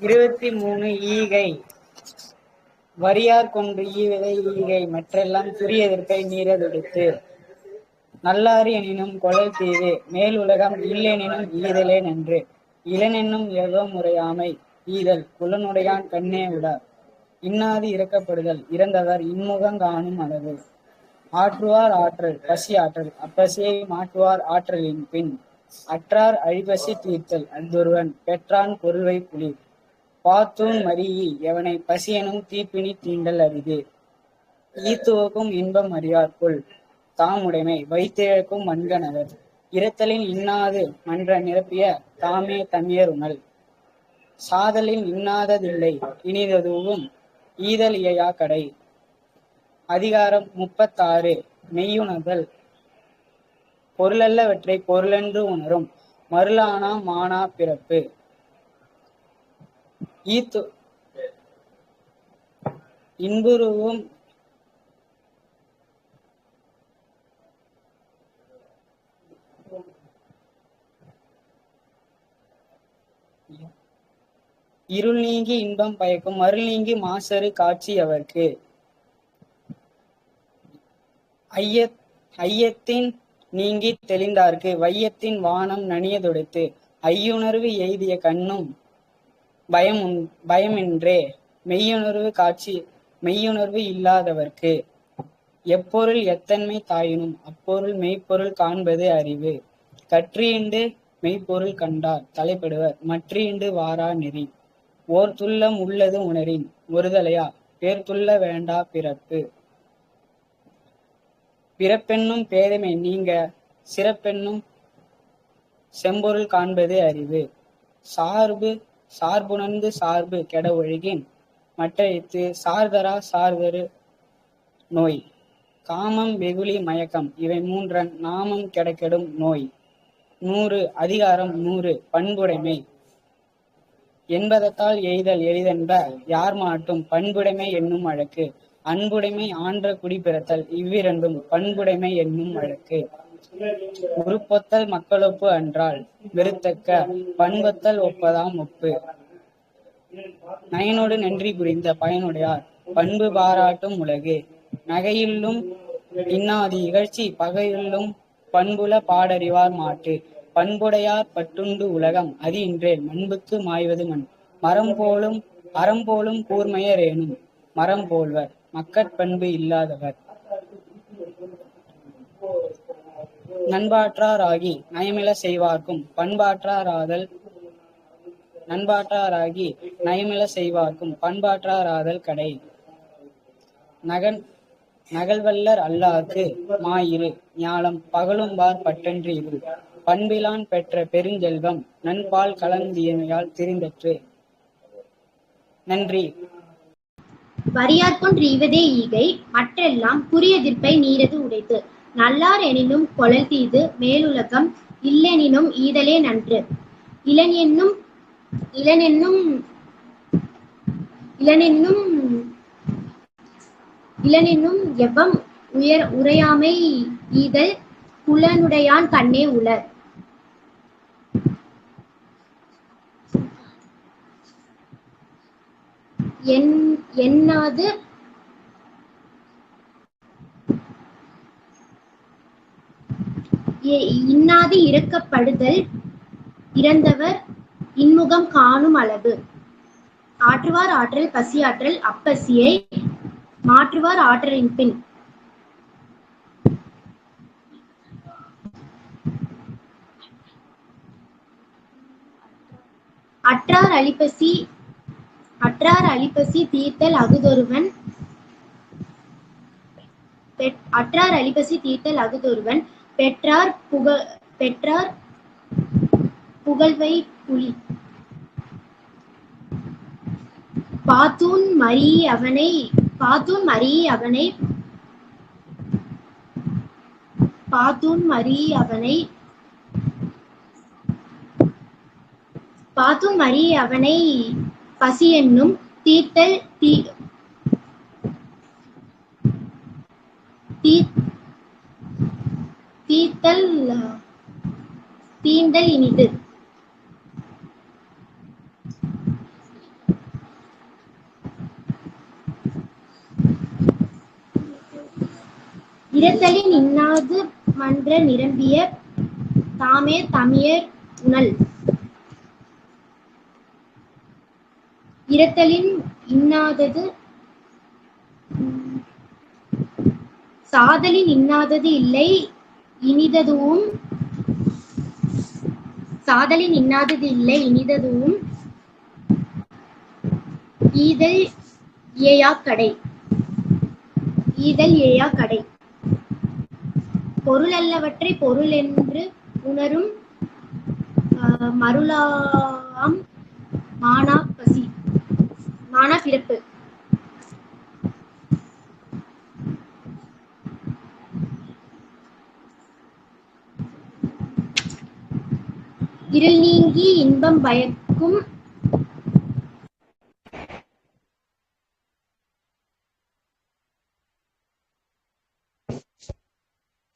இருபத்தி மூணு ஈகை. வரியார் கொண்டு ஈவதை ஈகை. மற்றெல்லாம் துரிய எதிர்ப்பை மீறதுடித்து நல்லாறு எனினும் கொலை தீது. மேல் உலகம் இல்லெனினும் ஈதலே நன்று. இளனென்னும் ஏதோ முறையாமை ஈதல் குலனுடையான் கண்ணே விடார் இன்னாது இறக்கப்படுதல். இறந்தவர் இன்முகம் காணும் அளவு. ஆற்றுவார் ஆற்றல் பசி ஆற்றல். அப்பசியை மாற்றுவார் ஆற்றலின் பின். அற்றார் அழிபசி தீர்த்தல். அந்தொருவன் பெற்றான் பொருள்வை புலி. பாத்தூன் மறியி எவனை பசியெனும் தீப்பினி தீண்டல் அரிது. ஈத்துவக்கும் இன்பம் அறியார் தாமுடைமை வைத்திழக்கும் மண்கணவர் இரத்தலின் இன்னாது மன்ற நிரப்பிய தாமே தமியர் உணல். சாதலின் இன்னாததில்லை இனிததுவும் ஈதல் இயையா கடை. அதிகாரம் முப்பத்தாறு மெய்யுணர்தல். பொருளல்லவற்றை பொருளென்று உணரும் மருளானா மானா பிறப்பு. ஈத்து இன்புருவும் இருள் நீங்கி இன்பம் பயக்கும் அருள் நீங்கி மாசரு காட்சி அவர்க்கு. ஐய ஐயத்தின் நீங்கி தெளிந்தார்க்கு வையத்தின் வானம் நனியதொடுத்து ஐயுணர்வு எய்திய கண்ணும் பயம் உண்- பயமின்றே. மெய்யுணர்வு காட்சி மெய்யுணர்வு இல்லாதவர்க்கு. எப்பொருள் எத்தன்மை தாயினும் அப்பொருள் மெய்ப்பொருள் காண்பது அறிவு. கற்றியுண்டு மெய்ப்பொருள் கண்டார் தலைப்படுவர். மற்றியுண்டு வாரா நெறி. ஓர் துள்ளம் உள்ளது உணரின் ஒருதலையா? பேர்துள்ள வேண்டா பிறப்பு. பிறப்பென்னும் பேதமை நீங்க சிறப்பென்னும் செம்பொருள் காண்பது அறிவு. சார்பு சார்புணர்ந்து சார்பு கெட ஒழுகின் மற்றைத்து சார்தரா சார்தரு நோய். காமம் வெகுளி மயக்கம் இவை மூன்றன் நாமம் கெடக்கெடும் நோய். நூறு அதிகாரம் நூறு பண்புடைமை. என்பதத்தால் எய்தல் எளிதென்ப யார் மாட்டும் பண்புடைமை என்னும் வழக்கு அன்புடைமை ஆன்ற குடி பிறத்தல் இவ்விரண்டும் பண்புடைமை என்னும் வழக்கு உருப்பொத்தல் மக்களொப்பு அன்றால் வெறுத்தக்க பண்பொத்தல் ஒப்பதாம் ஒப்பு. நயனோடு நன்றி புரிந்த பயனுடையார் பண்பு பாராட்டும் உலகு. நகையில்லும் இன்னாதி இகழ்ச்சி பகையுள்ளும் பண்புல பாடறிவார் மாட்டு பண்புடையார் பட்டுண்டு உலகம் அது இன்றேல் மண்புக்கு மாய்வது மண். மரம் போலும் அறம் போலும் கூர்மையரேனும் மரம் போல்வர் மக்கட்பண்பு இல்லாதவர். நண்பாற்றாராகி நயமில செய்வார்க்கும். பண்பாற்றாராதல் நண்பாற்றாராகி நயமில செய்வார்க்கும். பண்பாற்றாராதல் கடை. நகன் நகல்வல்லர் அல்லாக்கு மாயிரு ஞாலம் பகலும்பார் பட்டன்று இரு பண்பிலான் பெற்ற பெருஞ்செல்வம் நண்பால் கலந்தியமையால் திரிந்தற்று. நன்றி. வரியார்கொன்று இவதே ஈகை மற்றெல்லாம் புரியதிர்ப்பை நீரது உடைத்து. நல்லார் எனினும் கொழல் தீது மேலுலகம் இல்லெனினும் ஈதலே நன்று. இளன் என்னும் இளனென்னும் இளனென்னும் இளனென்னும் எவ்வம் உயர் உரையாமை ஈதல் புலனுடையான் கண்ணே உளர் என் என்னாது இன்னாது இறக்கப்படுதல் இறந்தவர் இன்முகம் காணும் அளவு. ஆற்றுவார் ஆற்றல் பசியாற்றல் அப்பசியை மாற்றுவார் ஆற்றலின் பின். அற்றார் அழிப்பசி அற்றார் அழிப்பசி தீர்த்தல் அகுதொருவன். அற்றார் அழிப்பசி தீர்த்தல் அகுதொருவன். பெற்றார் புகழ் பெற்றார் புகழ்வை புலி. பாத்தூன் மரி அவனை பாத்தூன் மரி அவனை பாத்தூன் மரி அவனை பாத்தூன் மரி அவனை பசி என்னும் தீர்த்தல் தீ தீண்டல் தீண்டல் இனிது. இரத்தலின் இன்னாது மன்ற நிரம்பிய தாமே தமியர் உணல். இரத்தலின் இன்னாதது சாதலின் இன்னாதது இல்லை இனிததுவும் சாதலின் இன்னாதது இல்லை இனிததுவும் ஈதல் ஏயா கடை. ஈதல் ஏயா கடை. பொருள் அல்லவற்றை பொருள் என்று உணரும் ஆஹ், மருளாம் மானா பசி மானா பிறப்பு. இருள் நீங்கி இன்பம் பயக்கும்.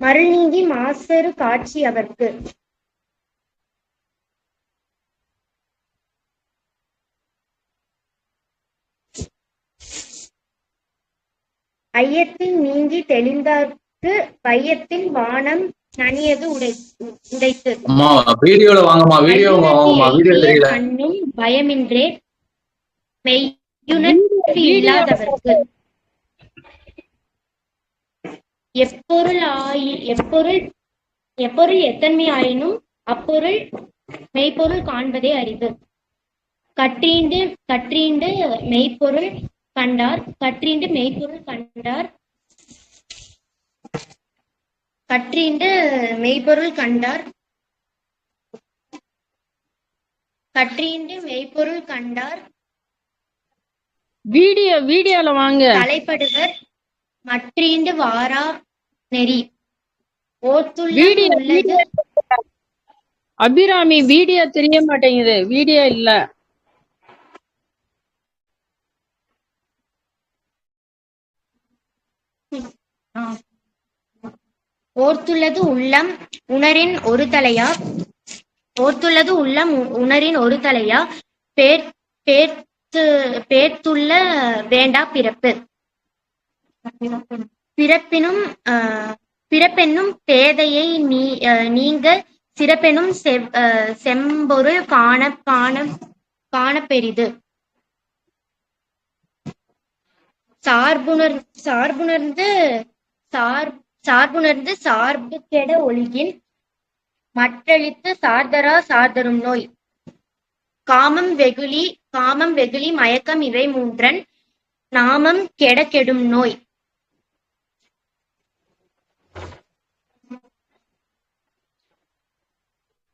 மருள் நீங்கி மாசரு காட்சி அவர்க்கு. ஐயத்தின் நீங்கி தெளிந்தார்க்கு பையத்தின் வானம் நனியது உடை உடைத்து. அம்மா வீடியோல வாங்கம்மா வீடியோ வாங்கம்மா வீடியோ தெரியல. கண்ணும் பயமின்றே மெய்யுணர்வு இல்லாதவர்க்கு. எப்பொருள் ஆயி எப்பொருள் எப்பொருள் எத்தன்மை ஆயினும் அப்பொருள் மெய்ப்பொருள் காண்பதே அறிவு. கற்றீண்டு கற்றீண்டு மெய்ப்பொருள் கண்டார் கற்றீண்டு மெய்ப்பொருள் கண்டார் கற்றீண்டு மெய்ப்பொருள் கண்டார். கற்றீண்டு மெய்ப்பொருள் கண்டார். வீடியோ வீடியோல வாங்க. தலைப்படுவர். மற்றீண்டு வாரா நெறி. ஓத்துள்ள அபிராமி வீடியோ தெரிய மாட்டேங்குது. வீடியோ இல்ல. ஓர்த்துள்ளது உள்ளம் உணரின் ஒரு தலையா? ஓர்த்துள்ளது உள்ளம் உ- உணரின் ஒரு தலையா? பேர் பேர்த்து பேர்த்துள்ள வேண்டா பிறப்பு. பிறப்பினும் ஆஹ், பிறப்பென்னும் பேதையை நீ நீங்க சிறப்பெனும் செம்பொருள் காண காண காணப்பெரிது. சார்புணர் சார்புணர்ந்து சார் சார்புணர்ந்து சார்பு கெட ஒழுகின் மற்றளித்து சார்தரா சார்தரும் நோய். காமம் வெகுளி காமம் வெகுளி மயக்கம் இவை மூன்றன் நாமம் கெட கெடும் நோய்.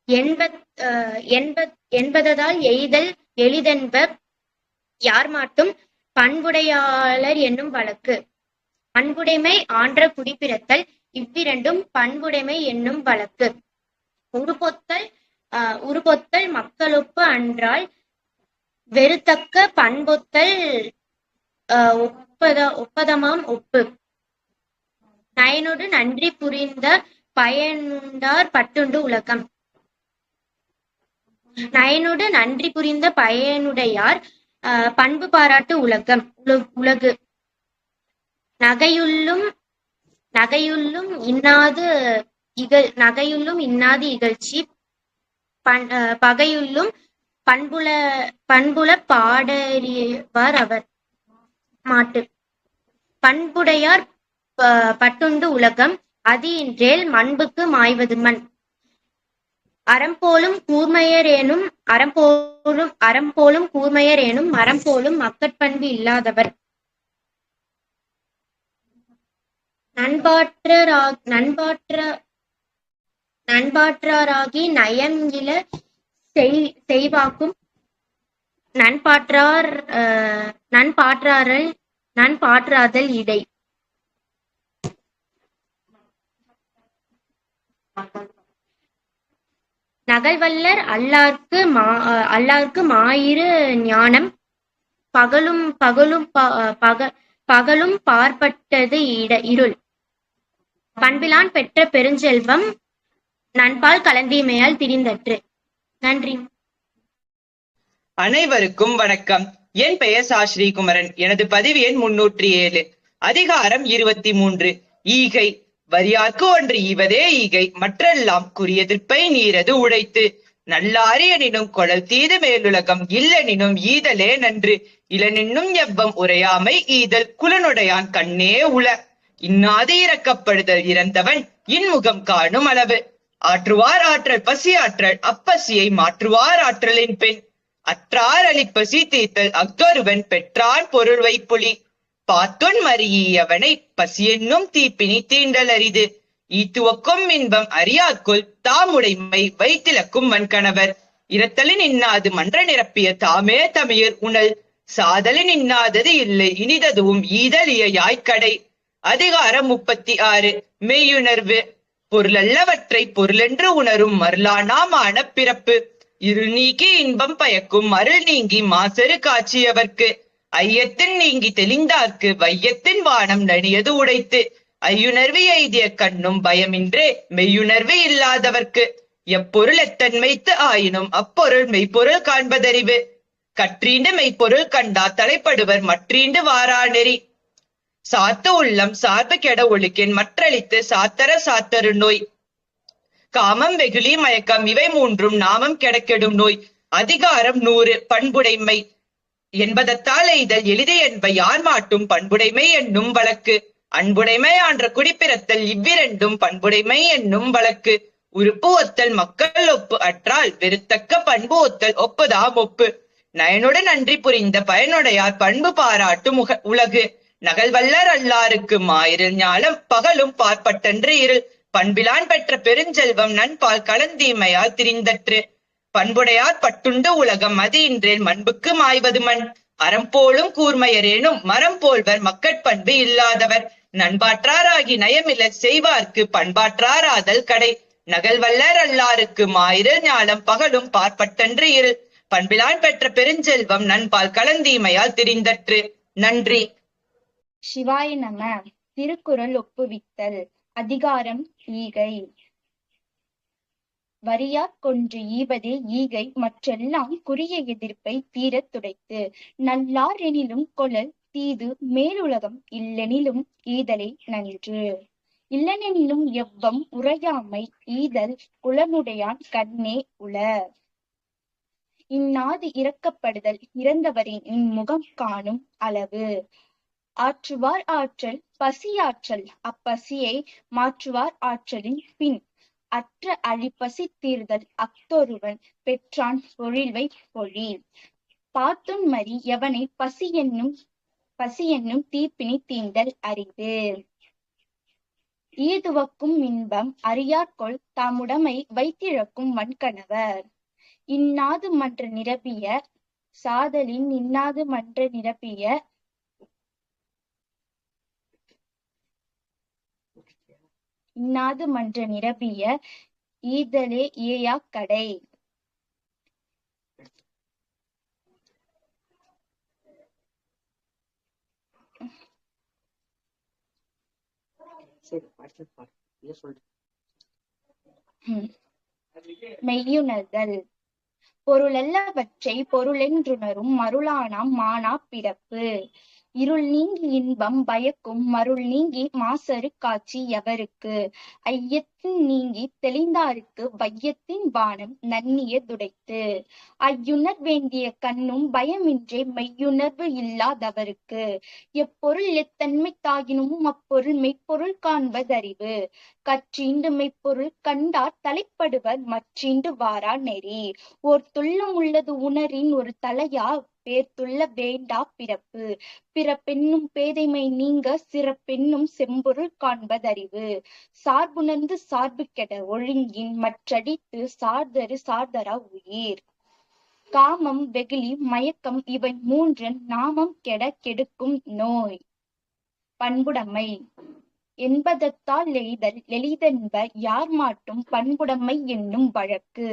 என்பத் அஹ், என்பத் என்பதால் எய்தல் எளிதென்ப யார் மாட்டும் பண்புடையாளர் என்னும் வழக்கு. பண்புடைமை ஆன்ற குடிப்பிறத்தல் இவ்விரண்டும் பண்புடைமை என்னும் வழக்கு. உருபொத்தல் ஆஹ் உருபொத்தல் மக்களொப்பு அன்றால் வெறுத்தக்க பண்பொத்தல் ஆஹ் ஒப்பத ஒப்பதமாம் ஒப்பு. நயனொடு நன்றி புரிந்த பயனுண்டார் பட்டுண்டு உலகம். நயனோடு நன்றி புரிந்த பயனுடையார் ஆஹ் பண்பு பாராட்டு உலகம். உலகு. நகையுள்ளும் நகையுள்ளும் இன்னாது இகழ் நகையுள்ளும் இன்னாது இகழ்ச்சி. பண் அஹ் பகையுள்ளும் பண்புல பண்புல பாடறியவர் அவர். மாட்டு. பண்புடையார் ப- பட்டுண்டு உலகம் அது இன்றேல் மண்புக்கு மாய்வது மண். அறம்போலும் கூர்மையரேனும் அறம்போலும் அறம்போலும் கூர்மையரேனும் மரம்போலும் மக்கட்பண்பு இல்லாதவர் நண்பாற்றரா நண்பாற்ற நண்பாற்றாராகி நயம் இல செய்- செய்வாக்கும். நண்பாற்றார் நண்பாற்றாரல் நண்பாற்றாதல் இடை. நகல்வல்லர் அல்லார்க்கு மா அஹ், அல்லார்க்கு மாயிரு ஞானம். பகலும் பகலும் பக பகலும் பார்ப்பட்டது இட இருள். பண்பிலான் பெற்ற பெருஞ்செல்வம் நண்பால் கலந்தீமையால் திரிந்தற்று. நன்றி. அனைவருக்கும் வணக்கம். என் பெயர் சா. ஸ்ரீகுமரன். எனது பதிவு எண் முன்னூற்றி ஏழு. அதிகாரம் இருபத்தி மூன்று. ஈகை. வரியார்க்கு ஒன்று ஈவதே ஈகை. மற்றெல்லாம் குறியெதிர்ப்பை நீரது உழைத்து. நல்லாரியனினும் கொழல் தீது மேலுலகம் இல்லெனினும் ஈதலே நன்று. இளனின்னும் எவ்வம் உரையாமை ஈதல் குலனுடையான் கண்ணே உள. இன்னாது இறக்கப்படுதல் இறந்தவன் இன்முகம் காணும் அளவு. ஆற்றுவார் ஆற்றல் பசி ஆற்றல் அப்பசியை மாற்றுவார் ஆற்றலின் பெண். அற்றார் அளிப்பசி தீர்த்தல் அஃதொருவன் பெற்றான் பொருள் வைப்புலி. பாத்தொன் மறியவனை பசியென்னும் தீப்பினி தீண்டல் அரிது. ஈத்துவக்கும் இன்பம் அறியாக்குள் தாமுடைமை வைத்திலக்கும் வன்கணவர். இரத்தலின் இன்னாது மன்ற நிரப்பிய தாமே தமிழர் உணல். சாதலின் இன்னாதது இல்லை இனிததுவும் ஈதலியாய்க்கடை அதிகாரம் முப்பத்தி ஆறு மெய்யுணர்வு. பொருளல்லவற்றை பொருளென்று உணரும் மருளானாமான பிறப்பு. இரு நீக்கி இன்பம் பயக்கும் அருள் நீங்கி மாசரு காட்சியவர்க்கு. ஐயத்தின் நீங்கி தெளிந்தார்க்கு வையத்தின் வானம் நனியது உடைத்து. ஐயுணர்வு எய்திய கண்ணும் பயமின்றே மெய்யுணர்வு இல்லாதவர்க்கு. எப்பொருள் எத்தன்மைத்து ஆயினும் அப்பொருள் மெய்ப்பொருள் காண்பதறிவு. கற்றீண்டு மெய்ப்பொருள் கண்டா தலைப்படுவர் மற்றீண்டு வாரா நெறி சாத்த உள்ளம் சார்பு கெட ஒழுக்கின் மற்றளித்து சாத்தர சாத்தரு நோய். காமம் வெகுளி மயக்கம் இவை மூன்றும் நாமம் கெடக்கெடும் நோய். அதிகாரம் நூறு பண்புடைமை. என்பதத்தால் எய்தல் எளிதே என்ப யார் மாட்டும் பண்புடைமை என்னும் வழக்கு. அன்புடைமை ஆன்ற குடிப்பிறத்தல் இவ்விரண்டும் பண்புடைமை என்னும் வழக்கு. உறுப்பு ஒத்தல் மக்கள் ஒப்பு அற்றால் வெறுத்தக்க பண்பு ஒத்தல் ஒப்புதாம் ஒப்பு. நயனுடன் நன்றி புரிந்த பயனுடையார் பண்பு பாராட்டு முக உலகு. நகல்வல்லர் அல்லாருக்கு மாயிரு ஞாலம் பகலும் பார்ப்பட்டன்று இருள். பண்பிலான் பெற்ற பெருஞ்செல்வம் நண்பால் கலந்தீமையால் திரிந்தற்று. பண்புடையார் பட்டுண்டு உலகம் அது இன்றேன் மண்புக்கு மாய்வது மண். அறம் போலும் கூர்மையரேனும் மரம் போல்வர் மக்கட்பண்பு இல்லாதவர். நண்பாற்றாராகி நயமிலர் செய்வார்க்கு பண்பாற்றாராதல் கடை. நகல்வல்லர் அல்லாருக்கு மாயிரு ஞாலம் பகலும் பார்ப்பட்டன்று இருள். பண்பிலான் பெற்ற பெருஞ்செல்வம் நண்பால் கலந்தீமையால் திரிந்தற்று. நன்றி. சிவாய நம. திருக்குறள் ஒப்புவித்தல். அதிகாரம் ஈகை. வரியா கொன்று ஈவதே ஈகை. மற்றெல்லாம் குறிய எதிர்ப்பை தீரத் துடைத்து. நல்லார் எனிலும் கொளல் தீது மேலுலகம் இல்லெனிலும் ஈதலே நன்று. இல்லனெனிலும் எவ்வம் உறையாமை ஈதல் குலனுடையான் கண்ணே உள. இந்நாது இறக்கப்படுதல் இறந்தவரின் இம்முகம் காணும் அளவு. ஆற்றுவார் ஆற்றல் பசியாற்றல். அப்பசியை மாற்றுவார் ஆற்றலின் பின். அற்ற அழிப்பசி தீர்தல் அக்தொருவன் பெற்றான் பொழில்வை பொழி. பாத்துன் மறி எவனை பசி என்னும் பசி என்னும் தீப்பினி தீண்டல் அரிது. ஈதுவக்கும் இன்பம் அறியார்கொள் தாமுடமை வைத்திழக்கும் வன்கணவர் இன்னாது மன்ற நிரப்பிய சாதலின் இன்னாது மன்ற நிரப்பிய இன்னாது மன்ற நிரப்பிய ஈதலே ஏயாக் கடை. மெய்யுணர்தல். பொருளல்லவற்றை பொருளென்றுணரும் மருளானாம் மானா பிறப்பு. இருள் நீங்கி இன்பம் பயக்கும் மருள் நீங்கி மாசரு காட்சி எவருக்கு? ஐயத்தின் நீங்கி தெளிந்தாருக்கு வையத்தின் வானம் நன்னிய துடைத்து. ஐயுணர் வேண்டிய கண்ணும் பயமின்றே மெய்யுணர்வு இல்லாதவருக்கு. எப்பொருள் எத்தன்மை தாயினும் அப்பொருள் மெய்ப்பொருள் காண்பதறிவு. கற்றீண்டு மெய்ப்பொருள் கண்டார் தலைப்படுவர் மற்றீண்டு வாரா நெறி. ஓர் துள்ளம் உள்ளது உணரின் ஒரு தலையா பேர்த்துள்ள வேண்டா பிறப்பு. பிறப்பென்னும் பேதைமை நீங்க சிறப்பென்னும் செம்பொருள் காண்பதறிவு. சார்புணர்ந்து சார்பு கெட ஒழுங்கின் மற்றடித்து சார்தரு சார்தரா உயிர். காமம் வெகுளி மயக்கம் இவை மூன்றன் நாமம் கெட கெடுக்கும் நோய். பண்புடைமை. என்பதத்தால் எய்தல் எளிதென்ப யார் மாட்டும் பண்புடைமை என்னும் வழக்கு.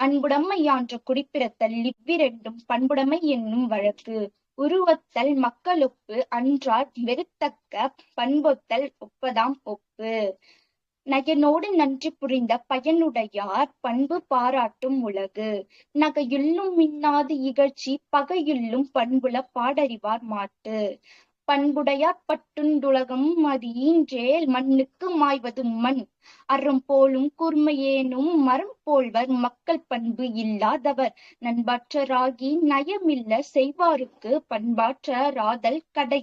அன்புடைமை குறிப்பிடத்தல் இவ்விரண்டும் பண்புடைமை என்னும் வழக்கு. உருவத்தல் மக்களொப்பு அன்றார் வெறுத்தக்க பண்பொத்தல் ஒப்பதாம் ஒப்பு. நயனோடு நன்றி புரிந்த பயனுடையார் பண்பு பாராட்டும் உலகு. நகையுள்ளும் மின்னாது இகழ்ச்சி பகையுள்ளும் பண்புல பாடறிவார் மாட்டு. பண்புடையார் பட்டுண்டுலகம் அது ஈன்றேல் மண்ணுக்கு மாய்வதும் மண். அறம் போலும் கூர்மையேனும் மரம் போல்வர் மக்கள் பண்பு இல்லாதவர். நண்பாற்றராகி நயமில்ல செய்வாருக்கு பண்பாற்றராதல் கடை.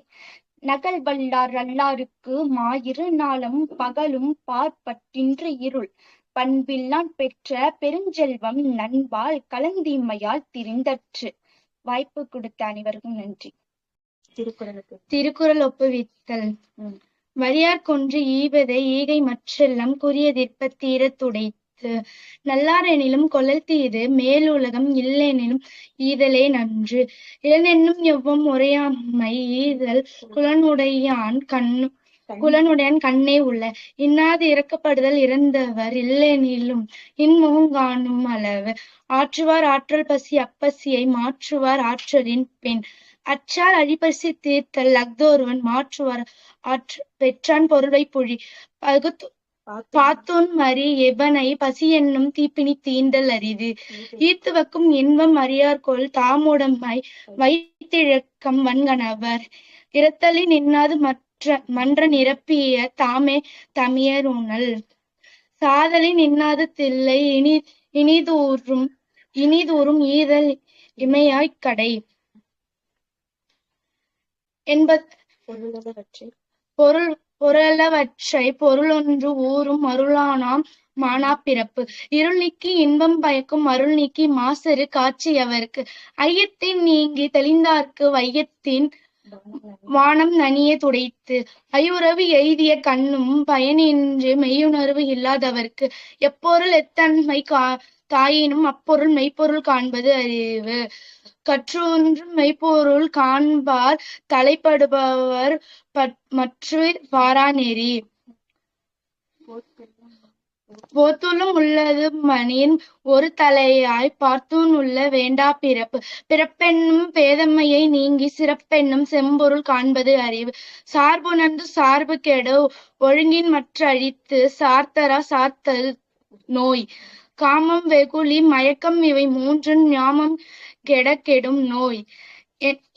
நகல் வல்லார் அல்லாருக்கு மாயிரு நாளும் பகலும் பார்ப்பற்றின்று இருள். பண்பில்லான் பெற்ற பெருஞ்செல்வம் நண்பால் கலந்தீமையால் திரிந்தற்று. வாய்ப்பு கொடுத்த அனைவருக்கும் நன்றி. திருக்குறளுக்கு. திருக்குறள் ஒப்புவித்தல். வலியார் கொன்று ஈவதை ஈகை மற்றெல்லாம் குறியதிற்ப தீரத் துடைத்து நல்லாரெனினும் கொள்ளல் தீது மேலுலகம் இல்லெனினும் ஈதலே நன்று. இளனென்னும் எவ்வம் உரையாமை ஈதல் குலனுடையான் கண்ணு குலனுடையான் கண்ணே உள்ள. இன்னாது இறக்கப்படுதல் இறந்தவர் இல்லெனிலும் இன்முகம் காணும் அளவு. ஆற்றுவார் ஆற்றல் பசி அப்பசியை மாற்றுவார் ஆற்றலின் பெண் அச்சால் அழிபசி தீர்த்தல் அஃதொருவன் மாற்றுவார் ஆற்று பெற்றான் பொருளை பொழி. பகுத்து பாத்தோன் மறி எவனை பசி என்னும் தீப்பினி தீண்டல் அரிது. ஈர்த்துவக்கும் இன்பம் அறியார்கொள் தாமுடமை வைத்திழக்கம் வன்கணவர். இரத்தலின் நின்னாது மற்ற மன்ற நிரப்பிய தாமே தமியர் உணல். சாதலின் இன்னாது தில்லை இனி இனிதூறும் இனிதூறும் ஈதல் இமையாய்க் கடை. என்பத் பொருளவற்றை பொருள் பொருளவற்றை பொருளொன்று ஊறும் அருளானாம் மானாப்பிறப்பு இருள் நீக்கி இன்பம் பயக்கும் அருள் நீக்கி மாசறு காட்சியவர்க்கு. ஐயத்தின் நீங்கி தெளிந்தார்க்கு வையத்தின் வானம் நனிய துடைத்து ஐயுறவு எய்திய கண்ணும் பயனின்றி மெய்யுணர்வு இல்லாதவர்க்கு எப்பொருள் எத்தன்மை கா தாயினும் அப்பொருள் மெய்ப்பொருள் காண்பது அறிவு. கற்றொன்றும் மெய்ப்பொருள் காண்பார் தலைப்படுபவர் பற்- மற்று வாரா நெறி போத்துள்ளும் உள்ளது மணியின் ஒரு தலையாய் பார்த்தூன் உள்ள வேண்டா பிறப்பு. பிறப்பென்னும் பேதமையை நீங்கி சிறப்பென்னும் செம்பொருள் காண்பது அறிவு. சார்புணர்ந்து சார்பு கெடு ஒழுங்கின் மற்ற அழித்து சார்த்தரா சார்த்தல் நோய். காமம் வெகுளி மயக்கம் இவை மூன்றும் ஞாமம் கெட கெடும் நோய்.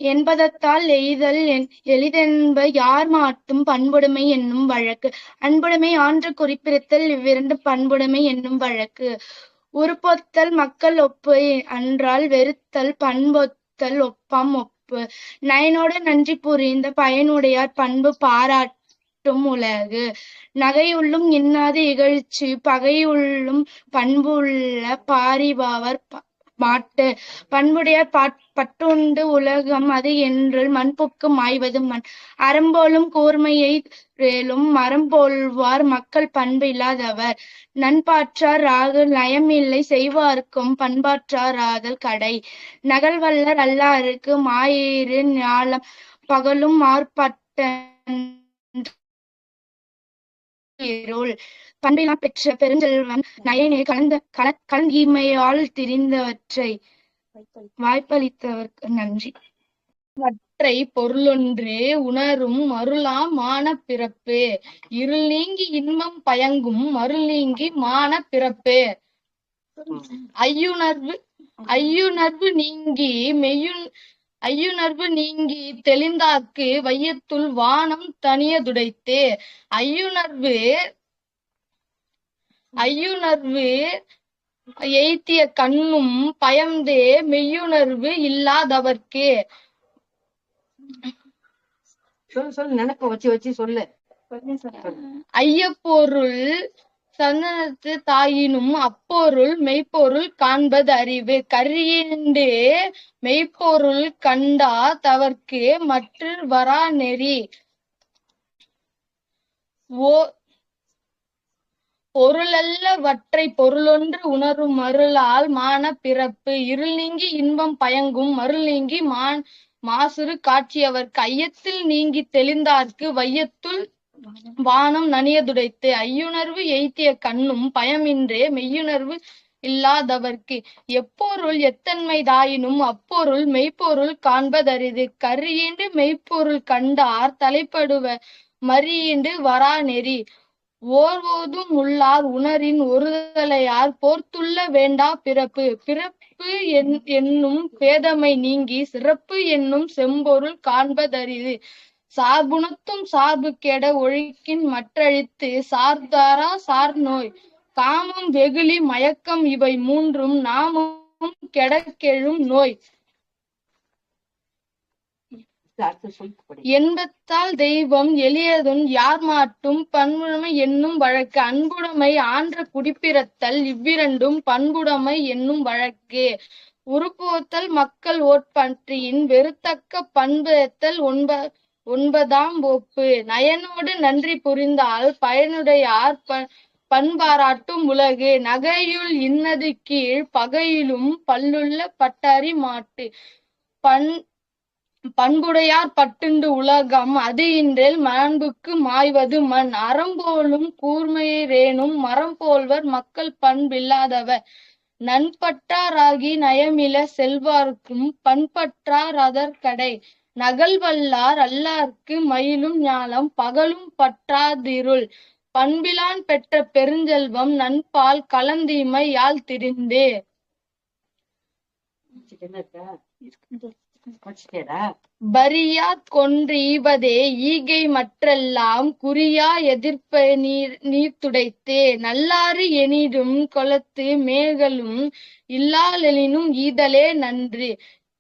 என்பதத்தால் எய்தல் என்- எளிதென்ப யார் மாட்டும் பண்புடைமை என்னும் வழக்கு. அன்புடைமை ஆன்று குறிப்பிருத்தல் இவ்விரண்டு பண்புடைமை என்னும் வழக்கு. உருப்பொத்தல் மக்கள் ஒப்பு அன்றால் வெறுத்தல் பண்பொத்தல் ஒப்பாம் ஒப்பு. நயனோடு நன்றி புரிந்த பயனுடையார் பண்பு பாராட்டும் உலகு. நகையுள்ளும் இன்னாது இகழ்ச்சி பகையுள்ளும் பண்புள்ள பாரிபாவர் ப- மாட்டு பண்புடையார் பாட்- பட்டுண்டு உலகம் அது என்று மண்புக்கு மாய்வது மண். அறம்போலும் கூர்மையை வேலும் மரம் போல்வார் மக்கள் பண்பு இல்லாதவர். நண்பாற்றார் ராகு நயமில்லை செய்வார்க்கும் பண்பாற்றார் ஆதல் கடை. நகல்வல்லர் அல்லாருக்கு மாயிரு ஞாலம் பகலும் மார்பட்ட இருள். பெற்ற பெருஞ்செல்வன் நயனே கலந்த கல கலந்தீமையால் திரிந்தவற்றை வாய்ப்பளித்தவர்க்கு நன்றி. மற்றை பொருளொன்றே உணரும் மருளாம் மான பிறப்பு. இருள் நீங்கி இன்பம் பயங்கும் மருள் நீங்கி மான பிறப்பு. ஐயுணர்வு ஐயுணர்வு நீங்கி மெய்யுண் ஐயுணர்வு நீங்கி தெளிந்தார்க்கு வையத்துள் வானம் தனியதுடைத்து ஐயுணர்வு ஐயுணர்வு எய்திய கண்ணும் பயந்தே மெய்யுணர்வு இல்லாதவர்க்கு. சொல்லு சொல்லு நினைப்ப வச்சு வச்சு சொல்லு. ஐயப்பொருள் சந்தனத்து தாயினும் அப்பொருள் மெய்ப்பொருள் காண்பது அறிவு. கரியண்டே மெய்ப்பொருள் கண்டா தவர்க்கு மற்ற வரா நெறி. ஓ பொருளல்லவற்றை பொருளொன்று உணரும் மருளால் மான பிறப்பு. இருள் நீங்கி இன்பம் பயங்கும் மருள் நீங்கி மான் மாசுறு காட்சியவர்க்கு. ஐயத்தில் நீங்கி தெளிந்தார்க்கு. வையத்துள் வானம் நனியதுடைத்து ஐயுணர்வு எய்திய கண்ணும் பயமின்றே மெய்யுணர்வு இல்லாதவர்க்கு. எப்பொருள் எத்தன்மைதாயினும் அப்பொருள் மெய்ப்பொருள் காண்பதரிது. கரியீண்டு மெய்ப்பொருள் கண்டார் தலைப்படுவ மறியீண்டு வரா நெறி. ஓர்வோதும் உள்ளார் உணரின் ஒருதலையார் போர்த்துள்ள வேண்டா பிறப்பு. பிறப்பு என்- என்னும் பேதமை நீங்கி சிறப்பு என்னும் செம்பொருள் காண்பதரிது. சார்புணத்தும் சார்பு கெட ஒழுக்கின் மற்றழித்து சார்தாரா சார் நோய் காமம் வெகுளி மயக்கம் இவை மூன்றும் நாமும் கெடக்கெழும் நோய். என்பத்தால் தெய்வம் எளியதும் யார் மாட்டும் பண்புடைமை என்னும் வழக்கு. அன்புடைமை ஆன்ற குடிப்பிறத்தல் இவ்விரண்டும் பண்புடைமை என்னும் வழக்கு. உறுப்புவத்தல் மக்கள் ஓட்பன்றியின் வெறுத்தக்க பண்புத்தல் ஒன்ப ஒன்பதாம் ஒப்பு. நயனோடு நன்றி புரிந்தால் பயனுடையார் பண்பாராட்டும் உலகு. நகையுள் இன்னது கீழ் பகையிலும் பல்லுள்ள பட்டாரி மாட்டு. பண் பண்புடையார் பட்டுண்டு உலகம் அது இன்றேல் மாண்புக்கு மாய்வது மண். அறம்போலும் கூர்மையரேனும் மரம் போல்வர் மக்கள் பண்பில்லாதவர். நண்பட்டாராகி நயமில செல்வார்க்கும் பண்பற்றார் அதற்கடை நகல்வல்லார் அல்லார்க்கு மயிலும் ஞாலம் பகலும் பற்றாதிருள். பண்பிலான் பெற்ற பெருஞ்செல்வம் நண்பால் கலந்தீமை யாழ் திரிந்தே. பரியாத் கொன்று ஈவதே ஈகை மற்றெல்லாம் குறியா எதிர்ப்ப நீர் நீர் துடைத்தே நல்லாறு எனிடும் கொலத்து மேகலும் இல்லாலெனினும் ஈதலே நன்று.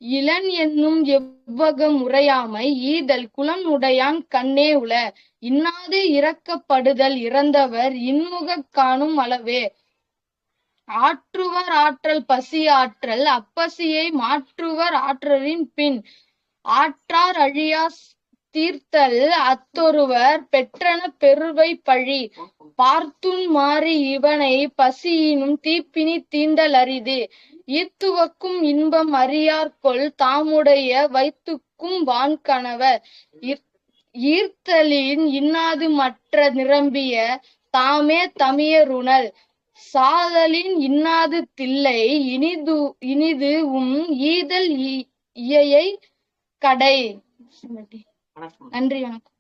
இளன் என்னும் எவ்வகம் முறையாமை ஈதல் குலம் உடையான் கண்ணே உல இன்னாது இறக்கப்படுதல் இறந்தவர் இன்முகக் காணும் அளவே. ஆற்றுவர் ஆற்றல் பசி ஆற்றல் அப்பசியை மாற்றுவர் ஆற்றலின் பின். ஆற்றார் அழியா தீர்த்தல் அத்தொருவர் பெற்றன பெருவை பழி. பார்த்துன் மாறி இவனை பசியினும் தீப்பினி தீண்டல் அரிது ஈத்துவக்கும் இன்பம் அறியார்கொள் தாமுடைய வைத்துக்கும் வான்கணவர். ஈர்- ஈர்த்தலின் இன்னாது மற்ற நிரம்பிய தாமே தமியருணல். சாதலின் இன்னாது தில்லை இனிது இனிது உம் ஈதல் இ- இயையை கடை. நன்றி வணக்கம்.